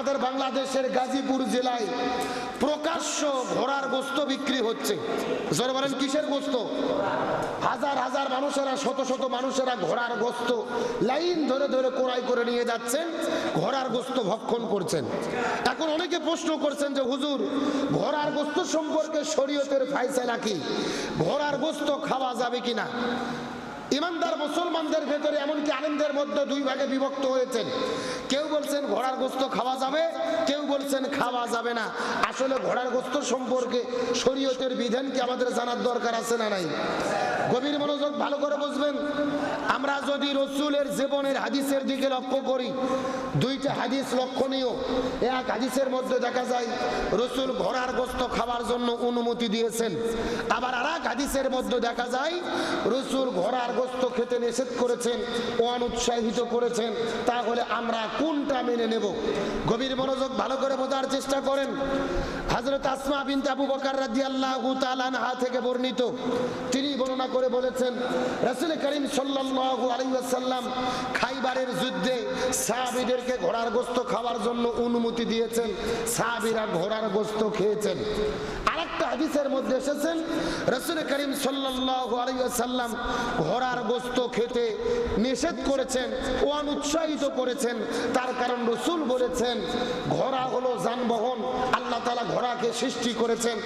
আমাদের বাংলাদেশের গাজীপুর জেলায় প্রকাশ্য ঘোড়ার গোস্ত বিক্রি হচ্ছে। কিসের গোস্ত? হাজার হাজার মানুষেরা, শত শত মানুষেরা ঘোড়ার গোস্ত লাইন ধরে ধরে কোড়াই করে নিয়ে যাচ্ছেন, ঘোড়ার গোস্ত ভক্ষণ করছেন। এখন অনেকে প্রশ্ন করছেন যে, হুজুর, ঘোড়ার গোস্ত সম্পর্কে শরীয়তের ফাইসালা কি? ঘোড়ার গোস্ত খাওয়া যাবে কিনা? ইমানদার মুসলমানদের ভেতরে এমনকি আনন্দের মধ্যে দুই ভাগে বিভক্ত হয়েছেন। বলছেন ঘোড়ার গোস্ত খাওয়া যাবে? কেউ বলছেন খাওয়া যাবে না। আসলে ঘোড়ার গোস্ত সম্পর্কে শরীয়তের বিধান কি আমাদের জানার দরকার আছে না নাই? গভীর ভালো করে বুঝবেন। আমরা যদি রসুলের জীবনের হাদিসের দিকে লক্ষ্য করি, দুইটা হাদিস লক্ষণীয়। এক হাদিসের মধ্যে দেখা যায়, রসুল ঘোড়ার গোস্ত খাওয়ার জন্য অনুমতি দিয়েছেন। আবার আর এক হাদিসের মধ্যে দেখা যায়, রসুল ঘোড়ার গোস্ত খেতে নিষেধ করেছেন অনুৎসাহিত করেছেন। তাহলে আমরা কোনটা মেনে নেব? গভীর মনোযোগ ভালো করে বোঝার চেষ্টা করেন। হাজরত আসমা বিন আবু বকার তাআলা আনহা থেকে বর্ণিত, তিনি বর্ণনা করে বলেছেন, রাসুল করিম সাল্লাল্লাহু আলাইহি ওয়াসাল্লাম খাইবারের যুদ্ধে সাহাবীদেরকে ঘোড়ার গোস্ত খাওয়ার জন্য অনুমতি দিয়েছেন। সাহাবিরা ঘোড়ার গোস্ত খেয়েছেন। সৃষ্টি করেছেন,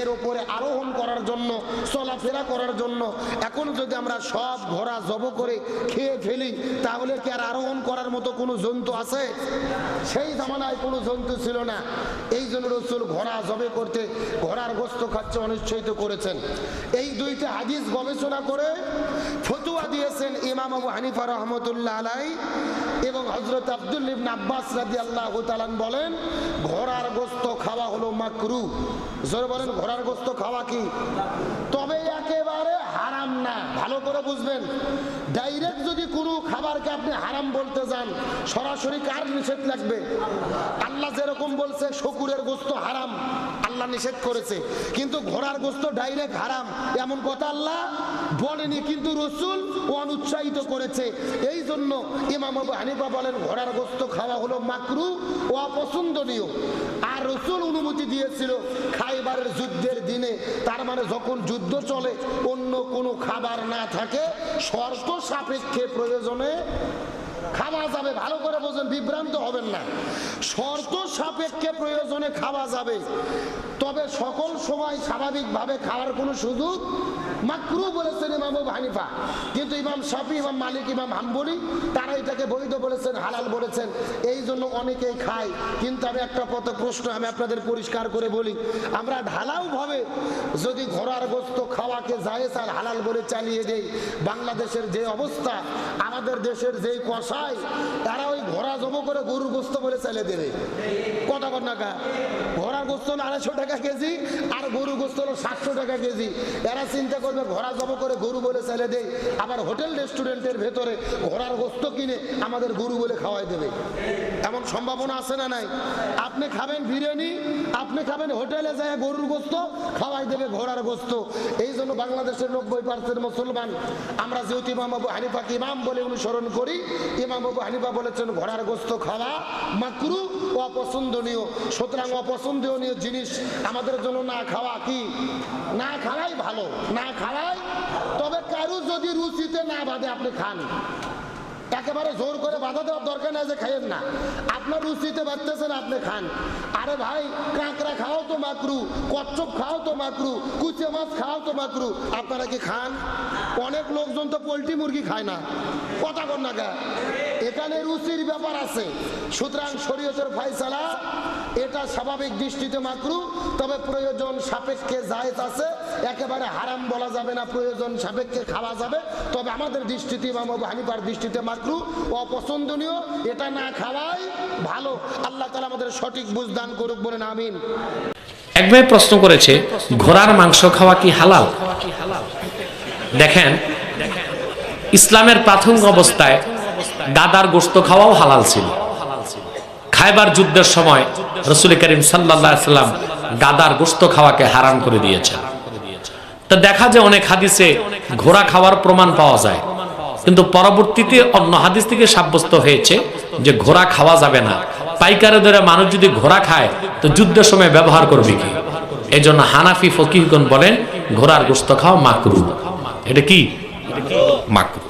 এর উপরে আরোহণ করার জন্য, চলাফেরা করার জন্য, এখন যদি আমরা সব ঘোড়া জব করে খেয়ে ফেলি, তাহলে কি আর আরোহণ করার মতো কোনো জন্তু আছে? সেই জামানায় কোনো জন্তু ছিল না। এই জন্য রসুল ঘোড়া জবে করতে, ঘোড়ার গোস্ত খাচ্ছে অনুৎসাহিত করেছেন। এই দুইটা হাদিস গবেষণা করে ফতুয়া দিয়েছেন ইমাম আবু হানিফা রহমতুল্লাহ আলাই এবং হজরত আব্দুল ইবনে আব্বাস রাদি আল্লাহ তালান বলেন, ঘোড়ার গোস্ত খাওয়া হলো মাকরু। জোরে বলেন, ঘোড়ার গোস্ত খাওয়া কি? তবে একেবারে হারাম না। ভালো করে বুঝবেন। ডাইরেক্ট যদি কোনো খাবারকে আপনি হারাম বলতে যান, সরাসরি কার নিষেধ লাগবে? আল্লাহ যেরকম বলছে, শকুরের গোস্ত হারাম। আল্লাহ নিষেধ করেছে। কিন্তু ঘোড়ার গোস্ত ডাইরেক্ট হারাম। এমন কথা আল্লাহ বলেনি, কিন্তু রসুল অনুৎসাহিত করেছে। এই জন্য ইমাম হানিফা বলেন, ঘোড়ার গোস্ত খাওয়া হলো মাকরু ও অপছন্দনীয়। আর রসুল অনুমতি দিয়েছিল খাইবারের যুদ্ধের দিনে। তার মানে যখন যুদ্ধ চলে, অন্য কোনো খাবার না থাকে, শর্ত সাপেক্ষে প্রয়োজনে খাওয়া যাবে। ভালো করে বোঝেন, বিভ্রান্ত হবেন না। শর্ত সাপেক্ষে প্রয়োজনে খাওয়া যাবে। তবে সকল সময় স্বাভাবিকভাবে খাওয়ার কোনো সুযোগ মাকরু বলেছেন ইমাম হানিফা। কিন্তু ইমাম শাফি, ইমাম মালিক, ইমাম হাম্বলি, তারা এটাকে বৈধ বলেছেন, হালাল বলেছেন। এই জন্য অনেকেই খায়। কিন্তু আমি একটা পথ প্রশ্ন আমি আপনাদের পরিষ্কার করে বলি। আমরা ঢালাও ভাবে যদি ঘোড়ার গোস্ত খাওয়াকে জায়েজ আর হালাল বলে চালিয়ে দেই, বাংলাদেশের যে অবস্থা, আমাদের দেশের যেই কষায় তারা ওই ঘোড়া জমো করে গরুর গোস্ত বলে চালিয়ে দেবে। কত টাকা? ঘোড়ার গোস্ত আড়াইশো টাকা কেজি আর গরু গোস্ত হলো সাতশো টাকা কেজি। এরা চিন্তা করবে, ঘোড়া জব করে গরু বলে দেয় আবার হোটেল রেস্টুরেন্টের ভেতরে ঘোড়ার গোস্ত কিনে আমাদের গরু বলে খাওয়াই দেবে। এমন সম্ভাবনা আছে না নাই? আপনি খাবেন বিরিয়ানি, আপনি খাবেন হোটেলে যায় গরুর গোস্ত, খাওয়াই দেবে ঘোড়ার গোস্ত। এই জন্য বাংলাদেশের নব্বই পার্সেন্ট মুসলমান, আমরা যেহেতু ইমাম আবু হানিফাকে ইমাম বলে অনুসরণ করি, ইমাম আবু হানিফা বলেছেন, ঘোড়ার গোস্ত খাওয়া মাকরু ও অপছন্দনীয়, সুতরাং অপছন্দনীয় জিনিস আমাদের জন্য না খাওয়া কি? না খাওয়াই ভালো, না খাওয়াই তবে কারু যদি রুচিতে না বাঁধে, আপনি খান। একেবারে জোর করে বাধা দেওয়ার দরকার নাই যে খাইয়েন না। আপনার রুচিতে বাড়তেছেন আপনি খান। আরে ভাই, কাঁকড়া খাও তো মাকরু, কচ্ছপ খাও তো মাকরু, কুচে মাছ খাও তো মাকরু। আপনারা কি খান? অনেক লোকজন তো পোলট্রি মুরগি খায় না। কথা কর না এখানে রুচির ব্যাপার আছে। সুতরাং শরীয়তের ফাইসালা এটা স্বাভাবিক দৃষ্টিতে মাকরু, তবে প্রয়োজন সাপেক্ষে জায়েজ আছে। একেবারে হারাম বলা যাবে না, প্রয়োজন সাপেক্ষে খাওয়া যাবে। তবে আমাদের দৃষ্টিতে, ইমাম হানিফার দৃষ্টিতে মাকরু অপছন্দনীয়। এটা না খাওয়াই ভালো। আল্লাহ তালা আমাদের সঠিক বুঝদান করুক বলেন, আমিন। এক ভাই প্রশ্ন করেছে ঘোড়ার মাংস খাওয়া কি হালাল? দেখেন ইসলামের প্রাথমিক অবস্থায় গাদার গোস্ত খাওয়াও হালাল ছিল। খাইবার যুদ্ধের সময় রসুল করিম সাল্লাম গাদার গোস্ত খাওয়াকে হারাম করে দিয়েছেন। তা দেখা যায় অনেক হাদিসে ঘোড়া খাওয়ার প্রমাণ পাওয়া যায়। কিন্তু পরবর্তীতে অন্য হাদিস থেকে সাব্যস্ত হয়েছে যে ঘোড়া খাওয়া যাবে না। পাইকারে ধরে মানুষ যদি ঘোড়া খায়, তো যুদ্ধের সময় ব্যবহার করবে কি? এই জন্য হানাফি ফকিরগণ বলেন, ঘোড়ার গোস্ত খাও মাকরু এটা কি? মাকরু